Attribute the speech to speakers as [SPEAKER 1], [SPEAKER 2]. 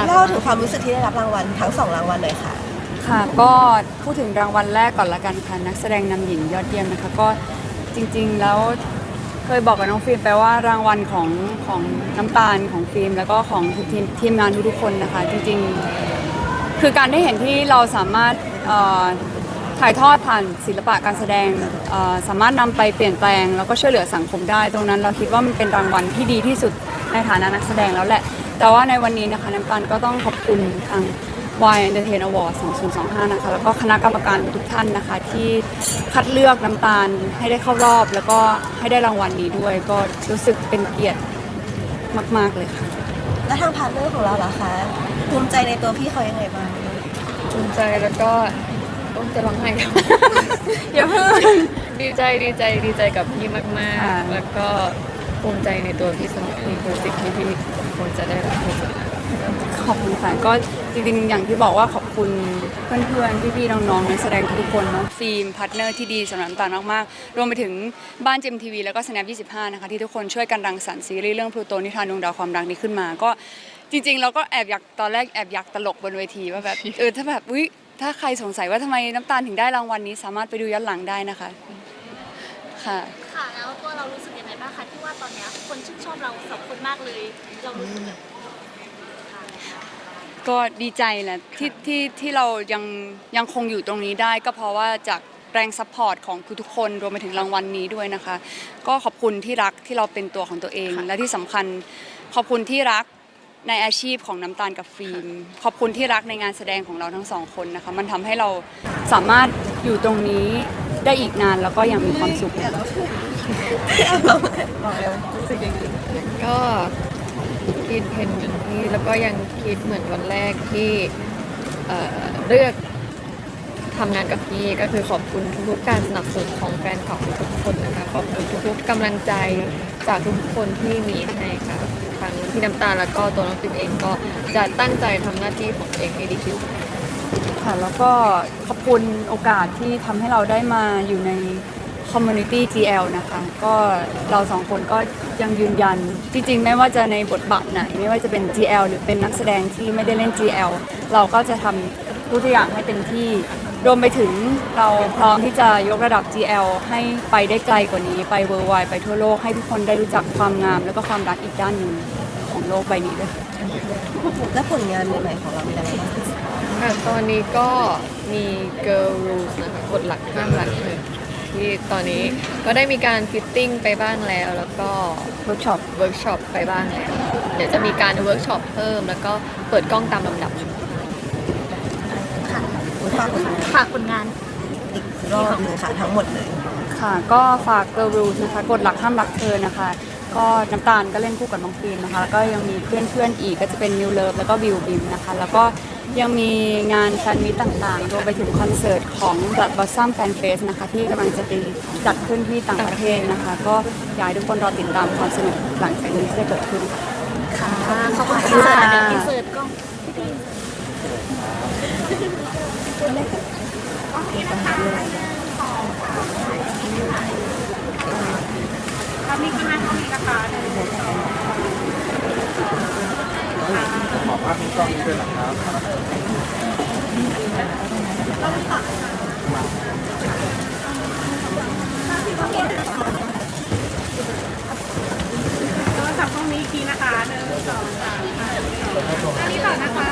[SPEAKER 1] าก
[SPEAKER 2] เล่าถึงความรู้สึกที่ได้รับรางวัลทั้งสองรางวัลเลยค่ะ
[SPEAKER 3] ค่ะ ก็พูดถึงรางวัลแรกก่อนละกันค่ะ นักแสดงนำหญิงยอดเยี่ยมนะคะ ก็จริงๆแล้วเคยบอกกับน้องฟิล์มไปว่ารางวัลของของน้ำตาลของฟิล์ม แล้วก็ของทีมทีมงานทุกๆคนนะคะ จริงๆ คือการได้เห็นที่เราสามารถเอ่อถ่ายทอดผ่านศิลปะการแสดงเอ่อสามารถนำไปเปลี่ยนแปลง แล้วก็ช่วยเหลือสังคมได้ ตรงนั้นเราคิดว่ามันเป็นรางวัลที่ดีที่สุดในฐานะนักแสดงแล้วแหละ แต่ว่าในวันนี้นะคะน้ำตาลก็ต้องขอบคุณทาง Y Entertain Award 2025 นะคะ แล้วก็คณะกรรมการทุกท่านนะคะ ที่คัดเลือกน้ำตาลให้ได้เข้ารอบ แล้วก็ให้ได้รางวัลนี้ด้วย ก็รู้สึกเป็นเกียรติมาก ๆ เลยค่ะ
[SPEAKER 2] แล้วทางพาร์ทเนอร์ของเราล่ะคะภูมิใจในตัวพี่เขายังไงบ้าง
[SPEAKER 1] ภูมิใจแล้วก็โอ้จะร้องไห้แล้ว
[SPEAKER 3] อย่าเพิ่ง
[SPEAKER 1] ดีใจดีใจดีใจกับพี่มาก
[SPEAKER 3] ค่ะ
[SPEAKER 1] ๆแล้วก็ภูมิใจในตัวพี่สมัยนี่คือสิ่งที่พี่ ควรจะได้รับ
[SPEAKER 3] ขอบคุณค่ะก็จริงๆ อย่างที่บอกว่าขอบคุณเพื่อนๆ พี่ๆ น้องๆนักแสดงทุกคนเนาะฟิล์มพาร์ทเนอร์ที่ดีสำหรับน้ำตาลมากๆ รวมไปถึงบ้านเจมทีวีแล้วก็ snap 25 นะคะ ที่ทุกคนช่วยกันรังสรรค์ซีรีส์เรื่องพลูโตนิทานดวงดาวความรักนี้ขึ้นมา ก็จริงๆ เราก็แอบอยากตอนแรกแอบอยากตลกบนเวทีว่าแบบเออถ้าแบบอุ้ยถ้าใครสงสัยว่าทำไมน้ำตาลถึงได้รางวัลนี้สามารถไปดูย้อนหลังได้นะคะ ค่ะ
[SPEAKER 4] ค่ะ แล้วตัวเรารู้สึกยังไงบ้างคะที่ว่าตอนเนี้ยคนชื่นชอบเราสองคนมากเลย เรารู้สึกแบบค่ะ
[SPEAKER 3] ก็ดีใจแหละที่ที่ที่เรายังยังคงอยู่ตรงนี้ได้ก็เพราะว่าจากแรงซัพพอร์ตของทุกๆคนรวมไปถึงรางวัลนี้ด้วยนะคะ ก็ขอบคุณที่รักที่เราเป็นตัวของตัวเอง และที่สำคัญขอบคุณที่รักในอาชีพของน้ำตาลกับฟิล์มขอบคุณที่รักในงานแสดงของเราทั้งสองคนนะคะ มันทำให้เราสามารถอยู่ตรงนี้ ได้อีกนานแล้วก็ยังมีความสุข
[SPEAKER 1] ก็คิดเห็นเหมือนพี่แล้วก็ยังคิดเหมือนวันแรกที่เอ่อเลือกทำงานกับพี่ก็คือขอบคุณทุกๆการสนับสนุนของแฟนคลับทุกๆคนนะคะขอบคุณทุกๆกำลังใจจากทุกๆคนที่มีให้ค่ะทางพี่น้ำตาลแล้วก็ตัวน้องปิ่นเองก็จะตั้งใจทำหน้าที่ของตัวเองให้ดีที่สุด
[SPEAKER 3] ค่ะ แล้วก็ขอบคุณโอกาสที่ทำให้เราได้มาอยู่ใน Community GL นะคะ ก็เราสองคนก็ยังยืนยัน จริงๆ ไม่ว่าจะในบทบาทไหน ไม่ว่าจะเป็น GL หรือเป็นนักแสดงที่ไม่ได้เล่น GL เราก็จะทำทุกอย่างให้เต็มที่ รวมไปถึงเราพร้อมที่จะยกระดับ GL ให้ไปได้ไกลกว่านี้ ไปเวอร์ไวไปทั่วโลก ให้ทุกคนได้รู้จักความงาม แล้วก็ความรักอีกด้านหนึ่งของโลกใบนี้ด้วย
[SPEAKER 2] และผลงานใหม่ๆของเราเป็นยังไงบ้าง
[SPEAKER 1] ค่ะตอนนี้ก็มี Girl Rules นะคะกฎหลักห้ามรักเธอที่ตอนนี้ก็ได้มีการฟิตติ้งไปบ้างแล้ว แล้วก็
[SPEAKER 3] เวิร์กช็อป
[SPEAKER 1] เวิร์กช็อปไปบ้างแล้วเดี๋ยวจะมีการเวิร์กช็อปเพิ่ม แล้วก็เปิดกล้องตามลำดับ
[SPEAKER 2] ฝากผลงาน
[SPEAKER 4] ฝากผลงาน
[SPEAKER 2] อีกรอบหนึ่งค่ะทั้งหมดเลย
[SPEAKER 3] ค่ะ ก็ฝาก Girl Rules นะคะกฎหลักห้ามรักเธอนะคะ ก็น้ำตาลก็เล่นคู่กับน้องฟิล์มนะคะ แล้วก็ยังมีเพื่อนๆอีกก็จะเป็นนิวเลิฟแล้วก็บิวบิมนะคะ แล้วก็ ยังมีงานแฟนมิตต่างๆ รวมไปถึงคอนเสิร์ตของ Blood Blossom Fan Fest นะคะ ที่กำลังจะจัดขึ้นที่ต่างประเทศนะคะ ก็อยากทุกคนรอติดตามความสนุกหลังจากนี้ที่จะเกิดขึ้น
[SPEAKER 4] ค่ะขอบคุณค่ะอนเสิร์ตก็พี่ตีโอนนี้ก็มาเท่า
[SPEAKER 5] นี้นะคะับมีกล้องด้วยเหค
[SPEAKER 4] รับโทรศัพท์กล้อง
[SPEAKER 5] นี้อีทีนะคะหนึ่งสองสามห้าอันนี้ต่อนะคะ